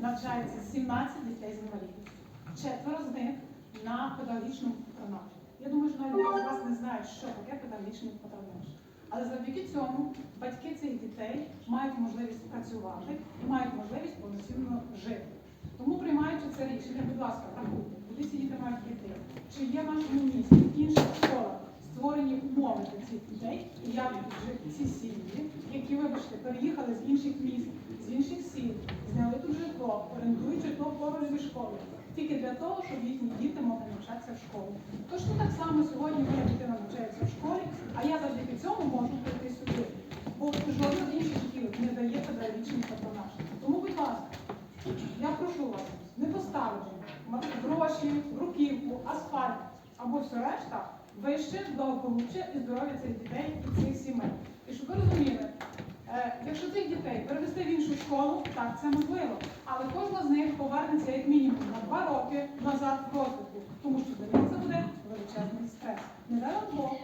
навчається 17 дітей з інвалідністю. Четверо з них на педагогічному патронажі. Я думаю, що навіть з вас не знають, що таке педагогічний патронаж. Але завдяки цьому батьки цих дітей мають можливість працювати і мають можливість повноцінно жити. Тому приймаючи це рішення, будь ласка, рахуйте, куди ці діти мають піти. Чи є в нашому місті, в інших школах створені умови для цих дітей, і як жити ці сім'ї, які, вибачте, переїхали з інших міст, з інших сіл, зняли тут житло, орендують поруч зі школою, тільки для того, щоб їхні діти могли навчатися в школі. Точно так само сьогодні моя дитина навчається в школі, а я завдяки цьому можу прийти сюди. Бо жодна з інших шкіл не дає педагогічний патронаж. Тому, будь ласка, я прошу вас, не поставити гроші, бруківку, асфальт або все решта вище благополуччя і здоров'я цих дітей і цих сімей. І щоб ви школу, так це можливо. Але кожна з них повернеться як мінімум на два роки назад в розвитку, тому що для них це буде величезний стрес. Не дай Бог